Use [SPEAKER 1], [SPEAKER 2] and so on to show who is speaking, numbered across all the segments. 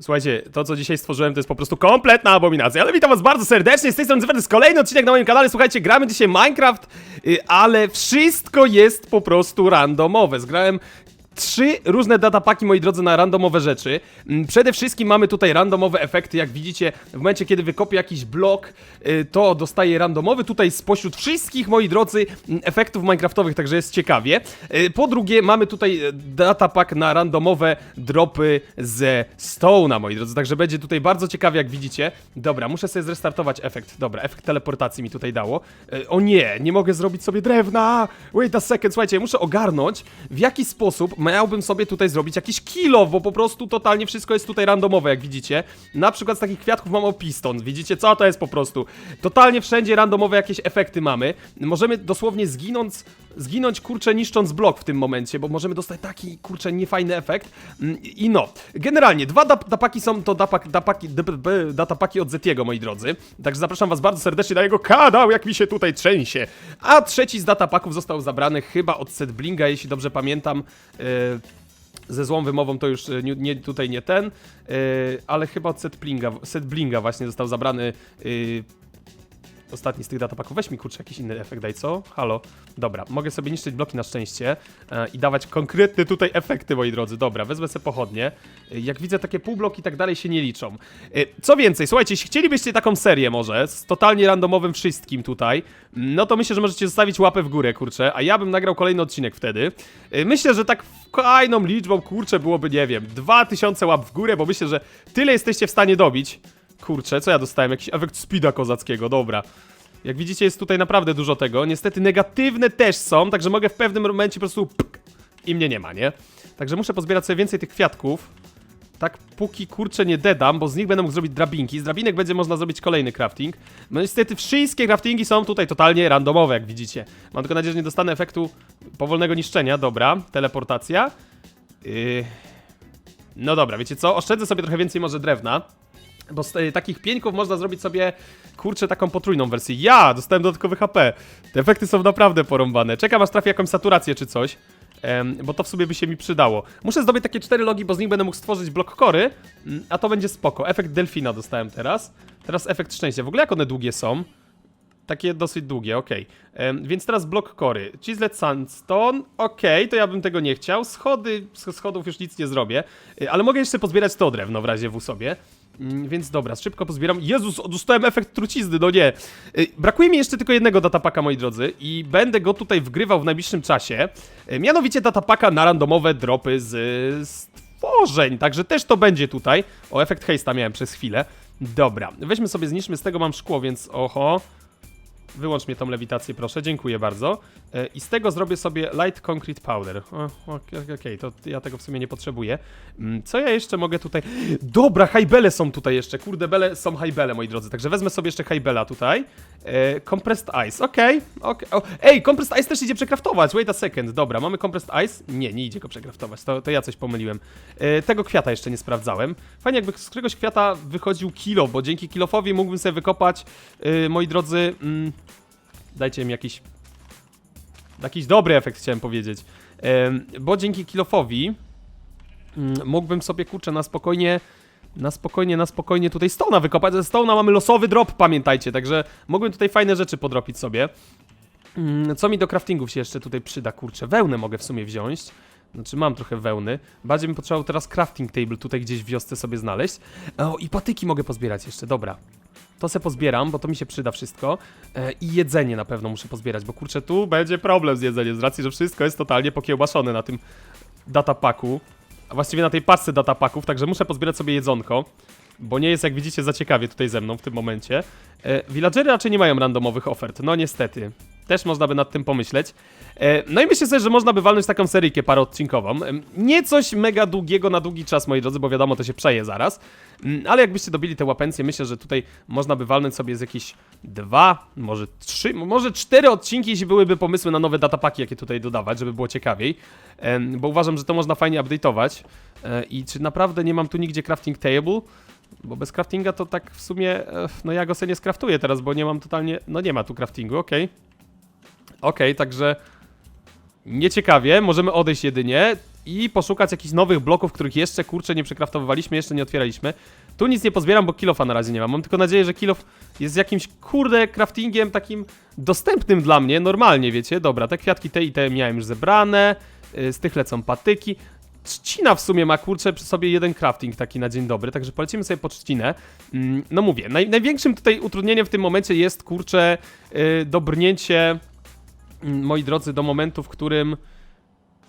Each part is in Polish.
[SPEAKER 1] Słuchajcie, to co dzisiaj stworzyłem to jest po prostu kompletna abominacja, ale witam was bardzo serdecznie, z tej strony to jest kolejny odcinek na moim kanale, słuchajcie, gramy dzisiaj Minecraft, y, ale wszystko jest po prostu randomowe, zgrałem trzy różne datapaki, moi drodzy, na randomowe rzeczy. Mm, Przede wszystkim mamy tutaj randomowe efekty, jak widzicie, w momencie, kiedy wykopię jakiś blok, y, to dostaję randomowy tutaj spośród wszystkich, moi drodzy, mm, efektów minecraftowych, także jest ciekawie. Y, Po drugie, mamy tutaj e, datapak na randomowe dropy ze Stone'a, moi drodzy, także będzie tutaj bardzo ciekawie, jak widzicie. Dobra, muszę sobie zrestartować efekt. Dobra, efekt teleportacji mi tutaj dało. Y, O nie, nie mogę zrobić sobie drewna! Wait a second, słuchajcie, muszę ogarnąć, w jaki sposób miałbym sobie tutaj zrobić jakiś kilo, bo po prostu totalnie wszystko jest tutaj randomowe, jak widzicie. Na przykład z takich kwiatków mam o piston, widzicie co to jest po prostu? Totalnie wszędzie randomowe jakieś efekty mamy. Możemy dosłownie zginąć, zginąć kurczę niszcząc blok w tym momencie, bo możemy dostać taki kurczę niefajny efekt. Mm, I no, generalnie dwa dap dapaki są to datapaki od Zetiego, moi drodzy. Także zapraszam was bardzo serdecznie na jego kanał, jak mi się tutaj trzęsie. A trzeci z datapaków został zabrany chyba od Setblinga, jeśli dobrze pamiętam. Yy, ze złą wymową to już e, nie, nie, tutaj nie ten, yy, ale chyba od Setblinga, Setblinga właśnie został zabrany yy, ostatni z tych datapaków. Weź mi kurczę jakiś inny efekt, daj co? Halo. Dobra, mogę sobie niszczyć bloki na szczęście e, i dawać konkretne tutaj efekty, moi drodzy. Dobra, wezmę sobie pochodnie. E, jak widzę, takie półbloki i tak dalej się nie liczą. E, co więcej, słuchajcie, jeśli chcielibyście taką serię może, z totalnie randomowym wszystkim tutaj, no to myślę, że możecie zostawić łapę w górę, kurczę, a ja bym nagrał kolejny odcinek wtedy. E, myślę, że tak fajną liczbą, kurczę, byłoby, nie wiem, 2000 łap w górę, bo myślę, że tyle jesteście w stanie dobić. Kurczę, co ja dostałem? Jakiś efekt speeda kozackiego, dobra. Jak widzicie, jest tutaj naprawdę dużo tego. Niestety negatywne też są, także mogę w pewnym momencie po prostu pk, i mnie nie ma, nie? Także muszę pozbierać sobie więcej tych kwiatków. Tak póki kurczę nie dedam, bo z nich będę mógł zrobić drabinki. Z drabinek będzie można zrobić kolejny crafting. No niestety wszystkie craftingi są tutaj totalnie randomowe, jak widzicie. Mam tylko nadzieję, że nie dostanę efektu powolnego niszczenia. Dobra, teleportacja. Yy... No dobra, wiecie co? Oszczędzę sobie trochę więcej może drewna. Bo z e, takich pieńków można zrobić sobie, kurczę, taką potrójną wersję. Ja dostałem dodatkowy HP. Te efekty są naprawdę porąbane. Czekam aż trafię jakąś saturację czy coś. bo to w sobie by się mi przydało. Muszę zdobyć takie cztery logi, bo z nich będę mógł stworzyć blok kory, mm, a to będzie spoko. Efekt delfina dostałem teraz. Teraz efekt szczęścia. W ogóle jak one długie są? Takie dosyć długie, okej. Em, Więc teraz blok kory. Chiselet sandstone, okej, to ja bym tego nie chciał. Schody, z schodów już nic nie zrobię. Y, Ale mogę jeszcze pozbierać to drewno w razie w sobie. Mm, Więc dobra, szybko pozbieram. Jezus, dostałem efekt trucizny, no nie. Y, Brakuje mi jeszcze tylko jednego datapaka, moi drodzy, i będę go tutaj wgrywał w najbliższym czasie. Y, Mianowicie datapaka na randomowe dropy z stworzeń, także też to będzie tutaj. O, efekt haste'a miałem przez chwilę. Dobra, weźmy sobie, zniszczmy, z tego mam szkło, więc oho. Wyłącz mnie tą lewitację, proszę, dziękuję bardzo. E, I z tego zrobię sobie light concrete powder. Okej, okej, to ja tego w sumie nie potrzebuję. Mm, Co ja jeszcze mogę tutaj... Dobra, highbele są tutaj jeszcze, kurde, bele są highbele, moi drodzy, także wezmę sobie jeszcze highbela tutaj. E, compressed ice, okej, okej. o, Ej, compressed ice też idzie przekraftować, wait a second, dobra, mamy compressed ice? Nie, nie idzie go przekraftować, to, to ja coś pomyliłem. E, Tego kwiata jeszcze nie sprawdzałem. Fajnie jakby z któregoś kwiata wychodził kilo, bo dzięki kilofowi mógłbym sobie wykopać, e, moi drodzy... Mm, Dajcie mi jakiś. Jakiś dobry efekt chciałem powiedzieć. Bo dzięki kilofowi mm, mógłbym sobie kurczę na spokojnie. Na spokojnie, na spokojnie tutaj Stona wykopać. Ze Stona mamy losowy drop, pamiętajcie, także mogłem tutaj fajne rzeczy podrobić sobie. Mm, Co mi do craftingów się jeszcze tutaj przyda, kurczę, wełnę mogę w sumie wziąć. Znaczy mam trochę wełny. Bardziej bym potrzebował teraz crafting table tutaj gdzieś w wiosce sobie znaleźć. O, i patyki mogę pozbierać jeszcze, dobra. To se pozbieram, bo to mi się przyda wszystko. E, I jedzenie na pewno muszę pozbierać, bo kurczę, tu będzie problem z jedzeniem, z racji, że wszystko jest totalnie pokiełbaszone na tym datapaku. A właściwie na tej paczce datapaków, także muszę pozbierać sobie jedzonko. Bo nie jest, jak widzicie, za ciekawie tutaj ze mną w tym momencie. E, villagery raczej nie mają randomowych ofert, no niestety. Też można by nad tym pomyśleć. E, no i myślę sobie, że można by walnąć taką seryjkę paroodcinkową. Em, Nie coś mega długiego na długi czas, moi drodzy, bo wiadomo, to się przeje zaraz. Mm, Ale jakbyście dobili te łapencje, myślę, że tutaj można by walnąć sobie z jakieś dwa, może trzy, może cztery odcinki, jeśli byłyby pomysły na nowe datapaki, jakie tutaj dodawać, żeby było ciekawiej. Bo uważam, że to można fajnie update'ować. E, I czy naprawdę nie mam tu nigdzie crafting table? Bo bez craftinga to tak w sumie, e, no ja go sobie nie skraftuję teraz, bo nie mam totalnie, no nie ma tu craftingu, okej. Okej, także nieciekawie, możemy odejść jedynie i poszukać jakichś nowych bloków, których jeszcze, kurczę, nie przekraftowywaliśmy, jeszcze nie otwieraliśmy. Tu nic nie pozbieram, bo kilofa na razie nie mam. Mam tylko nadzieję, że kilof jest jakimś, kurde, craftingiem takim dostępnym dla mnie, normalnie, wiecie? Dobra, te kwiatki te i te miałem już zebrane, y, z tych lecą patyki. Trzcina w sumie ma, kurczę, przy sobie jeden crafting taki na dzień dobry, także polecimy sobie po trzcinę. Mm, No mówię, naj, największym tutaj utrudnieniem w tym momencie jest, kurczę, yy, dobrnięcie, moi drodzy, do momentu, w którym...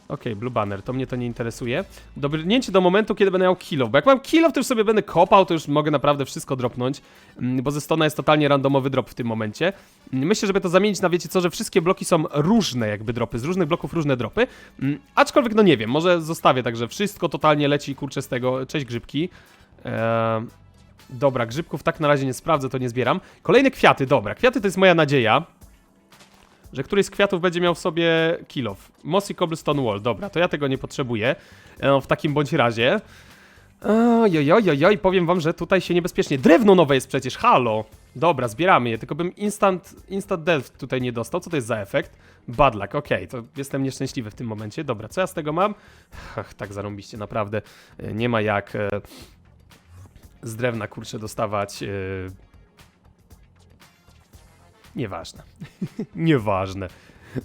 [SPEAKER 1] Okej, Blue Banner, to mnie to nie interesuje. Dobrnięcie do momentu, kiedy będę miał kill bo jak mam kill to już sobie będę kopał, to już mogę naprawdę wszystko dropnąć, mm, bo ze stona jest totalnie randomowy drop w tym momencie. Mm, Myślę, żeby to zamienić na, wiecie co, że wszystkie bloki są różne jakby dropy, z różnych bloków różne dropy, Mm, aczkolwiek no nie wiem, może zostawię tak, że wszystko totalnie leci, kurczę, z tego, cześć grzybki. Eee, dobra, grzybków tak na razie nie sprawdzę, to nie zbieram. Kolejne kwiaty, dobra, kwiaty to jest moja nadzieja że któryś z kwiatów będzie miał w sobie kill off. Mossy Cobblestone Wall, dobra, to ja tego nie potrzebuję. E, w takim bądź razie. Ojojojojoj, powiem wam, że tutaj się niebezpiecznie. Drewno nowe jest przecież, halo! Dobra, zbieramy je, tylko bym instant, instant death tutaj nie dostał. Co to jest za efekt? Bad luck, okej, to jestem nieszczęśliwy w tym momencie. Dobra, co ja z tego mam? Ach, tak zarąbiście, naprawdę. E, Nie ma jak e, z drewna, kurczę, dostawać... E, Nieważne. Nieważne.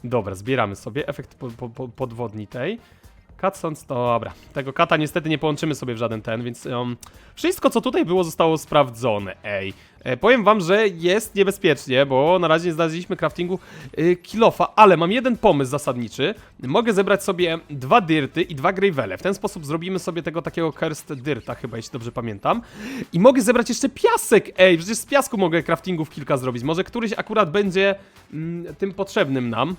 [SPEAKER 1] Dobra, zbieramy sobie efekt po, po, po, podwodni tej. Cutsons, dobra. Tego kata niestety nie połączymy sobie w żaden ten, więc um, wszystko co tutaj było zostało sprawdzone, ej. E, powiem wam, że jest niebezpiecznie, bo na razie nie znaleźliśmy craftingu y, kilofa, ale mam jeden pomysł zasadniczy. Mogę zebrać sobie dwa dirty i dwa gravele. W ten sposób zrobimy sobie tego takiego cursed dirta chyba, jeśli dobrze pamiętam. I mogę zebrać jeszcze piasek, ej, przecież z piasku mogę craftingów kilka zrobić. Może któryś akurat będzie mm, tym potrzebnym nam.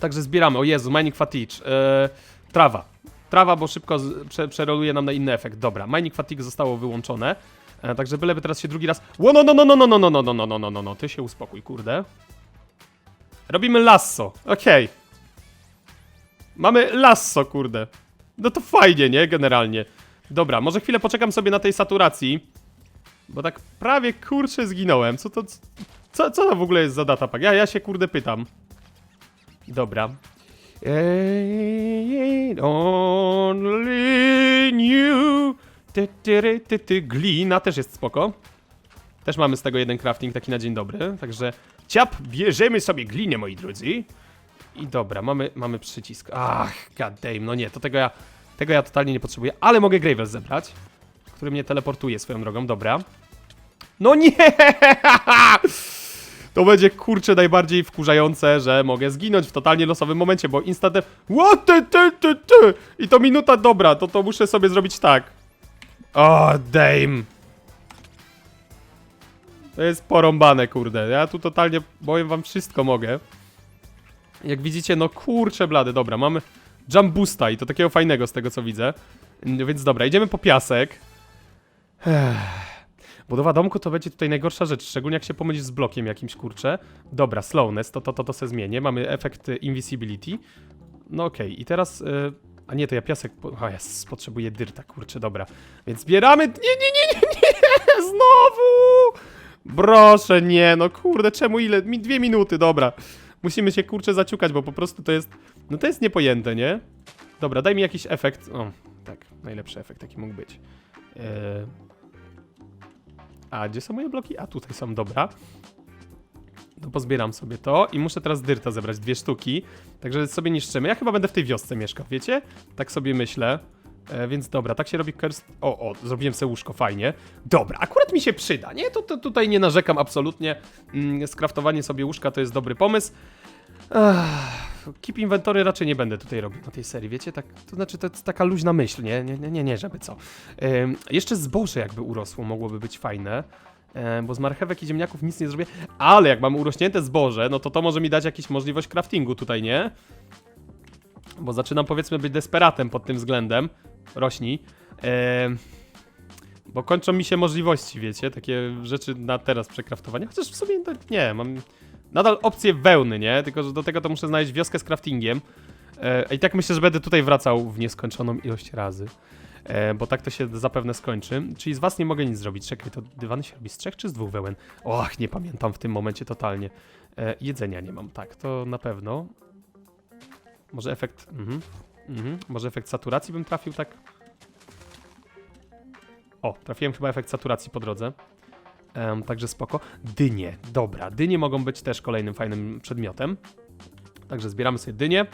[SPEAKER 1] Także zbieramy. O Jezu, mining fatigue. E, trawa. Trawa, bo szybko prze, przeroluje nam na inny efekt. Dobra, mining fatigue zostało wyłączone. E, także byleby teraz się drugi raz... Ło, no, no, no, no, no, no, no, no, no, no, no, no, no, no, ty się uspokój, kurde. Robimy lasso, okej. Mamy lasso, kurde. No to fajnie, nie? Generalnie. Dobra, może chwilę poczekam sobie na tej saturacji. Bo tak prawie, kurczę, zginąłem. Co to... Co, co to w ogóle jest za data pack? Ja, ja się, kurde, pytam. Dobra. Ain't only new. Ty, ty, ry, ty, ty. Glina też jest spoko. Też mamy z tego jeden crafting taki na dzień dobry. Także ciap, bierzemy sobie glinę, moi drodzy. I dobra, mamy, mamy przycisk. Ach, god damn, no nie, to tego ja, tego ja totalnie nie potrzebuję. Ale mogę Gravel zebrać, który mnie teleportuje swoją drogą, dobra. No nie! To będzie kurczę najbardziej wkurzające, że mogę zginąć w totalnie losowym momencie, bo instantem. What ty, ty, ty, ty! I to minuta dobra, to to muszę sobie zrobić tak. O, damn. To jest porąbane, kurde. Ja tu totalnie powiem wam wszystko mogę. Jak widzicie, no kurczę blady, dobra, mamy jump boosta i to takiego fajnego z tego co widzę. Więc dobra, idziemy po piasek. Ech. Budowa domku to będzie tutaj najgorsza rzecz, szczególnie jak się pomylić z blokiem jakimś, kurczę. Dobra, slowness, to to, to, to se zmienię. Mamy efekt y, invisibility. No okej, i teraz... Y, a nie, to ja piasek... A, ja potrzebuję dyrta, kurczę, dobra. Więc zbieramy... Nie, nie, nie, nie, nie! Znowu! Proszę, nie, no kurde, czemu ile? Mi dwie minuty, dobra. Musimy się, kurczę, zaciukać, bo po prostu to jest... No to jest niepojęte, nie? Dobra, daj mi jakiś efekt... O, tak, najlepszy efekt, jaki mógł być. Eee... A, gdzie są moje bloki? A, tutaj są, dobra. No pozbieram sobie to i muszę teraz dyrta zebrać, dwie sztuki. Także sobie niszczymy. Ja chyba będę w tej wiosce mieszkał, wiecie? Tak sobie myślę. E, więc dobra, tak się robi curse... O, o, zrobiłem sobie łóżko, fajnie. Dobra, akurat mi się przyda, nie? To, to tutaj nie narzekam absolutnie. Mm, skraftowanie sobie łóżka to jest dobry pomysł. Ech, keep inventory raczej nie będę tutaj robił na tej serii, wiecie? Tak, to znaczy, to jest taka luźna myśl, nie? Nie, nie, nie, nie żeby co. Ym, jeszcze zboże jakby urosło, mogłoby być fajne. Em, bo z marchewek i ziemniaków nic nie zrobię. Ale jak mam urośnięte zboże, no to to może mi dać jakąś możliwość craftingu tutaj, nie? Bo zaczynam powiedzmy być desperatem pod tym względem. Rośnij. Em, bo kończą mi się możliwości, wiecie? Takie rzeczy na teraz przekraftowania. Chociaż w sumie nie, mam nadal opcję wełny, nie? Tylko, że do tego to muszę znaleźć wioskę z craftingiem. E, I tak myślę, że będę tutaj wracał w nieskończoną ilość razy. E, bo tak to się zapewne skończy. Czyli z was nie mogę nic zrobić. Czekaj, to dywany się robi z trzech czy z dwóch wełen? Och, nie pamiętam w tym momencie totalnie. E, jedzenia nie mam, tak, to na pewno. Może efekt... Mhm. Mhm. Może efekt saturacji bym trafił tak? O, trafiłem chyba efekt saturacji po drodze. Em, także spoko. Dynie, dobra. Dynie mogą być też kolejnym fajnym przedmiotem. Także zbieramy sobie dynie.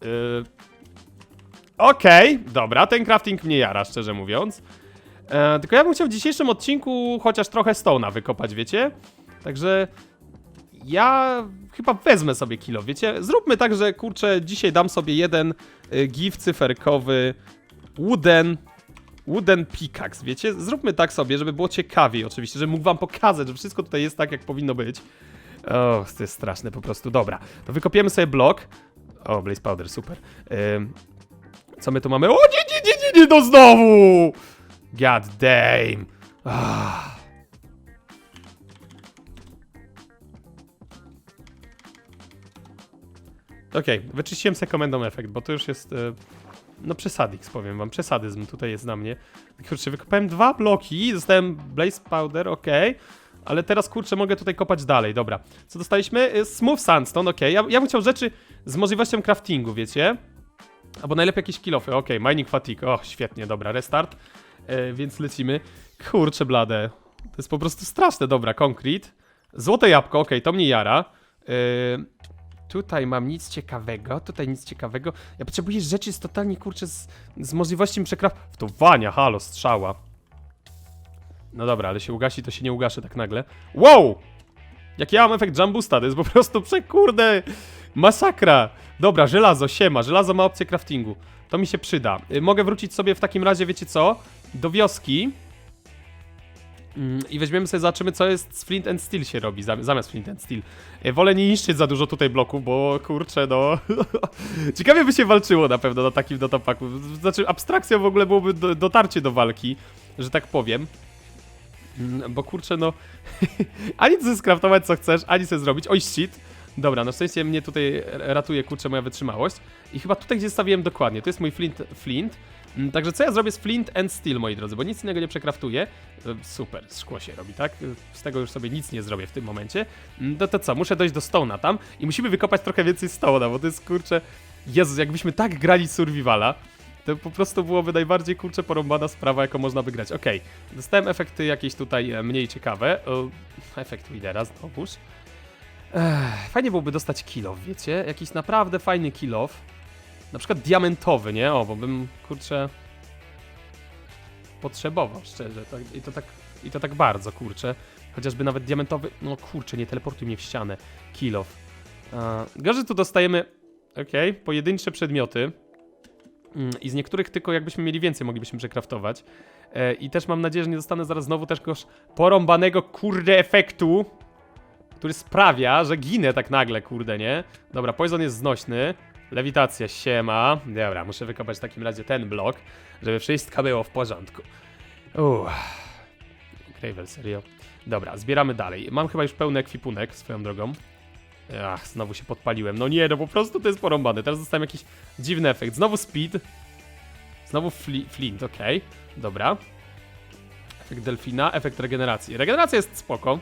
[SPEAKER 1] Yy... Okej, dobra, ten crafting mnie jara, szczerze mówiąc. E, tylko ja bym chciał w dzisiejszym odcinku chociaż trochę stona wykopać, wiecie? Także ja chyba wezmę sobie kilo, wiecie? Zróbmy tak, że kurczę, dzisiaj dam sobie jeden y, gif cyferkowy wooden wooden pickaxe, wiecie? Zróbmy tak sobie, żeby było ciekawiej oczywiście, żeby mógł wam pokazać, że wszystko tutaj jest tak, jak powinno być. O, to jest straszne po prostu. Dobra, to wykopiemy sobie blok. O, blaze powder, super. Ym, co my tu mamy? O, nie, nie, nie, nie, nie, no znowu! God damn. Ah. Okej, wyczyściłem sobie komendą efekt, bo to już jest. E, no przesadix, powiem wam. Przesadyzm tutaj jest na mnie. Kurczę, wykopałem dwa bloki, dostałem Blaze Powder, okej. Ale teraz kurczę, mogę tutaj kopać dalej, dobra. Co dostaliśmy? E, Smooth Sandstone, okej. Ja, ja bym chciał rzeczy z możliwością craftingu, wiecie? Albo najlepiej jakieś kilofy, okej. Mining Fatigue, o świetnie, dobra, restart. E, więc lecimy. Kurczę blade. To jest po prostu straszne, dobra, concrete. Złote jabłko, okej, to mnie jara. E, Tutaj mam nic ciekawego, tutaj nic ciekawego. Ja potrzebuję rzeczy z totalnie kurczę z, z możliwością przekraftowania. Halo, strzała. No dobra, ale się ugasi, to się nie ugaszy tak nagle. Wow! Jak ja mam efekt Jambusta, to jest po prostu przekurde masakra. Dobra, żelazo, siema, żelazo ma opcję craftingu. To mi się przyda. Y, mogę wrócić sobie w takim razie, wiecie co? Do wioski. Mm, I weźmiemy sobie, zobaczymy co jest z Flint and Steel się robi, zam- zamiast Flint and Steel. E, Wolę nie niszczyć za dużo tutaj bloków, bo kurczę, no... Ciekawie by się walczyło na pewno na takim datapaku. Znaczy, abstrakcją w ogóle byłoby do, dotarcie do walki, że tak powiem. Mm, Bo kurczę, no... ani sobie skraftować co chcesz, ani sobie zrobić. Oj, shit. Dobra, na szczęście mnie tutaj ratuje, kurczę, moja wytrzymałość. I chyba tutaj, gdzie stawiłem dokładnie, to jest mój flint, flint. Mm, Także co ja zrobię z flint and steel, moi drodzy, bo nic innego nie przekraftuję. E, Super, szkło się robi, tak? E, Z tego już sobie nic nie zrobię w tym momencie. Mm, No to co, muszę dojść do stone'a tam i musimy wykopać trochę więcej stone'a, bo to jest, kurczę... Jezus, jakbyśmy tak grali survivala, to po prostu byłoby najbardziej, kurczę, porąbana sprawa, jaką można by grać. Okej, dostałem efekty jakieś tutaj e, mniej ciekawe. Efekt lidera znowuż. Ech, fajnie byłoby dostać kilof, wiecie? Jakiś naprawdę fajny kilof. Na przykład diamentowy, nie? O, bo bym, kurczę, potrzebował, szczerze. Tak, I to tak, i to tak bardzo, kurczę. Chociażby nawet diamentowy, no kurczę, nie teleportuj mnie w ścianę. Kilof. Gorzej tu dostajemy, okej, pojedyncze przedmioty. Mm, I z niektórych tylko jakbyśmy mieli więcej, moglibyśmy przekraftować. E, I też mam nadzieję, że nie dostanę zaraz znowu też kogoś porąbanego, kurde, efektu który sprawia, że ginę tak nagle, kurde, nie? Dobra, poison jest znośny. Lewitacja, siema. Dobra, muszę wykopać w takim razie ten blok, żeby wszystko było w porządku. Uff. Gravel, serio. Dobra, zbieramy dalej. Mam chyba już pełny ekwipunek, swoją drogą. Ach, znowu się podpaliłem. No nie, no po prostu to jest porąbane. Teraz dostałem jakiś dziwny efekt. Znowu speed. Znowu fli flint, okej. Dobra. Efekt delfina, efekt regeneracji. Regeneracja jest spoko.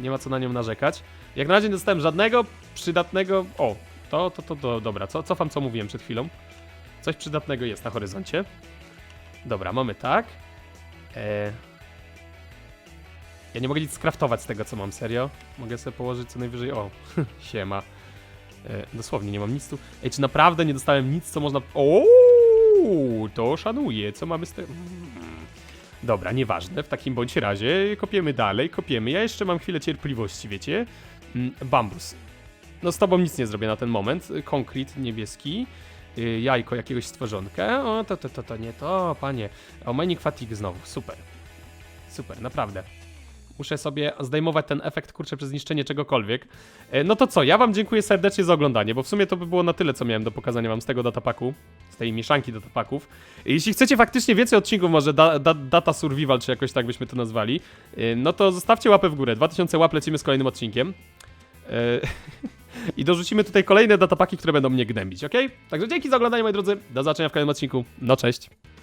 [SPEAKER 1] Nie ma co na nią narzekać. Jak na razie nie dostałem żadnego przydatnego... O, to, to, to, to dobra. Co, cofam, co mówiłem przed chwilą. Coś przydatnego jest na horyzoncie. Dobra, mamy tak. E... Ja nie mogę nic skraftować z tego, co mam, serio. Mogę sobie położyć co najwyżej... O, siema. E, dosłownie, nie mam nic tu. Ej, czy naprawdę nie dostałem nic, co można... O, to szanuję. Co mamy z tego... Dobra, nieważne. W takim bądź razie kopiemy dalej, kopiemy. Ja jeszcze mam chwilę cierpliwości, wiecie? Mm, Bambus. No z tobą nic nie zrobię na ten moment. Konkret niebieski. Y, Jajko jakiegoś stworzonka. O, to, to, to, to nie to, panie. O, mining fatigue znowu. Super. Super, naprawdę. Muszę sobie zdejmować ten efekt, kurczę, przez zniszczenie czegokolwiek. E, No to co, ja wam dziękuję serdecznie za oglądanie, bo w sumie to by było na tyle, co miałem do pokazania wam z tego datapaku, z tej mieszanki datapaków. Jeśli chcecie faktycznie więcej odcinków, może da, da, Data Survival, czy jakoś tak byśmy to nazwali, e, no to zostawcie łapę w górę. 2000 łap lecimy z kolejnym odcinkiem. E, I dorzucimy tutaj kolejne datapaki, które będą mnie gnębić, ok? Także dzięki za oglądanie, moi drodzy. Do zobaczenia w kolejnym odcinku. No cześć.